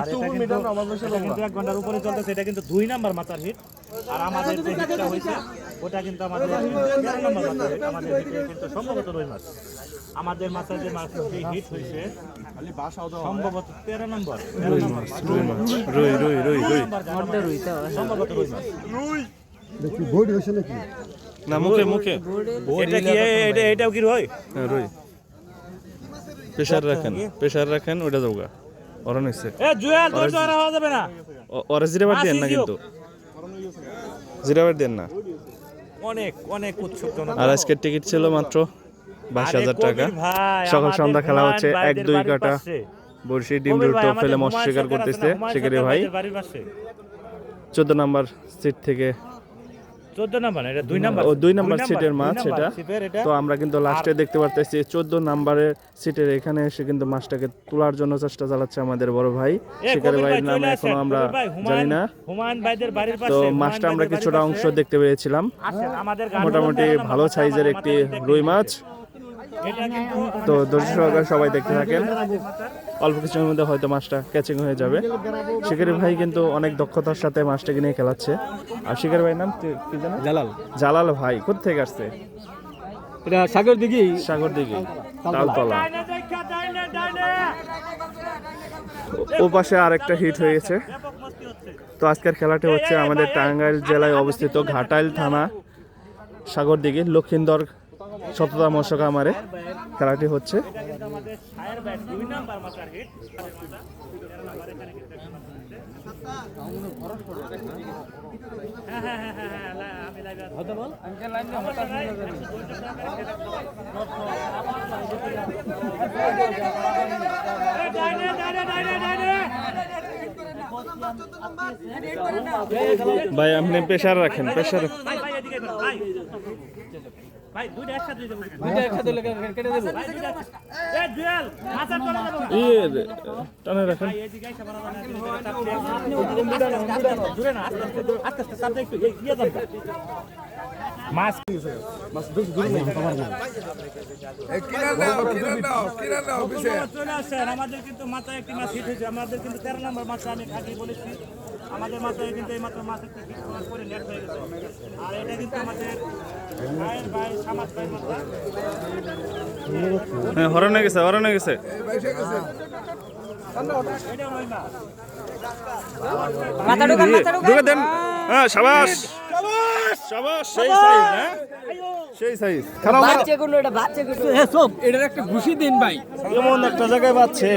আর এটা কিন্তু কিন্তু এক ঘণ্টার উপরে চলতেছে এটা কিন্তু দুই নাম্বার মাথার হিট। আর আমাদের যে হিটটা হয়েছে ওটা কিন্তু আমাদের তেরো নাম্বার মাথার হিট। আমাদের হিটে কিন্তু সম্ভবত রুই মাছ। আমাদের মাথায় যে মাছ যে হিট হয়েছে সম্ভবত তেরো নম্বর। তেরো নম্বর রুই রুই রুই রুই রুই। সম্ভবত রুই মাছ। দেখি বইড হয়েছে নাকি? না মুখে মুখে। এটা কি এটা এটাও কি রুই? হ্যাঁ রুই। প্রেশার রাখেন প্রেশার রাখেন ওটা যাওগা নিচ্ছে এ জুয়েল তোর তো হওয়া যাবে না। ওরা জিরাবার দেন না কিন্তু। জিরাবার দেন না। অনেক অনেক উৎসুক আর আজকের টিকিট ছিল মাত্র বাইশ হাজার টাকা। সকাল সন্ধ্যা খেলা হচ্ছে এক দুই কাটা। বড়শি ডিম আমাদের ফেলে মৎস্য শিকার করতেছে। শিকারি ভাই। চোদ্দ নাম্বার সিট থেকে চোদ্দ নাম্বার এটা দুই নাম্বার। ও দুই নাম্বার সিটের মাছ এটা। তো আমরা কিন্তু লাস্টে দেখতে পারতেছি চোদ্দ নাম্বারের সিটের এখানে এসে কিন্তু মাছটাকে তোলার জন্য চেষ্টা চালাচ্ছে আমাদের বড় ভাই। শিকারি ভাই ভাইয়ের নামে এখনও আমরা জানি না। হুমায়ুন ভাইদের বাড়ির পাশে, তো মাছটা আমরা কিছুটা অংশ দেখতে পেয়েছিলাম। মোটামুটি ভালো সাইজের একটি রুই মাছ। তো দর্শক সহকারে সবাই দেখতে থাকেন অল্প কিছুর মধ্যে হয়তো মাছটা ক্যাচিং হয়ে যাবে শিকারি ভাই কিন্তু অনেক দক্ষতার সাথে মাছটাকে নিয়ে খেলাচ্ছে আর শিকারি ভাইয়ের নাম কি- জানো জালাল জালাল ভাই কোথেকে আসছে এটা সাগর দিঘি সাগর দিকে তালতলা। ও পাশে আরেকটা হিট হয়ে হচ্ছে। তো আজকের খেলাটি হচ্ছে আমাদের টাঙ্গাইল জেলায় অবস্থিত ঘাটাইল থানা সাগর দিকে লক্ষিন্দর সততা মৎস্য কামারে খেলাটি হচ্ছে। ভাই আপনি প্রেশার রাখেন প্রেশার ভাই, দুইটা একসাথে দিয়ে দেবো। দুইটা একসাথে লেগে কেটে দেবো ভাই, দুইটা এ, জুয়েল, মাথার তলে দেবো। ইয়ে টানে রাখেন ভাই, এদিকে এসে বাড়াবো না, এদিকে চাপ দিয়ে। ওদিকে মুড়ানো, মুড়ানো। জুড়ে না, আস্তে আস্তে, আস্তে আস্তে চাপ দিয়ে একটু, এই, ইয়ে দাও। মাছ আমাদের কিন্তু মাথায় একটি মাছ হিট হয়েছে। আমাদের কিন্তু তেরো নম্বর মাছ আমি বলেছি। আমাদের মাথায় কিন্তু এই মাত্র মাছ একটি হিট করার পরে নেট হয়ে গেছে। আর এটা কিন্তু আমাদের ভাইয়ের ভাই সামাজ মাথা। হ্যাঁ হরণে গেছে হরণে গেছে। মাছ ঢুকে দেন। হ্যাঁ সাবাস। সাবাস সেই সাইজ হ্যাঁ? সেই সাইজ। খারাপ বাচ্চা গুলো এটা বাচ্চা এটার একটা ঘুষি দিন ভাই। এমন একটা জায়গায় পাচ্ছে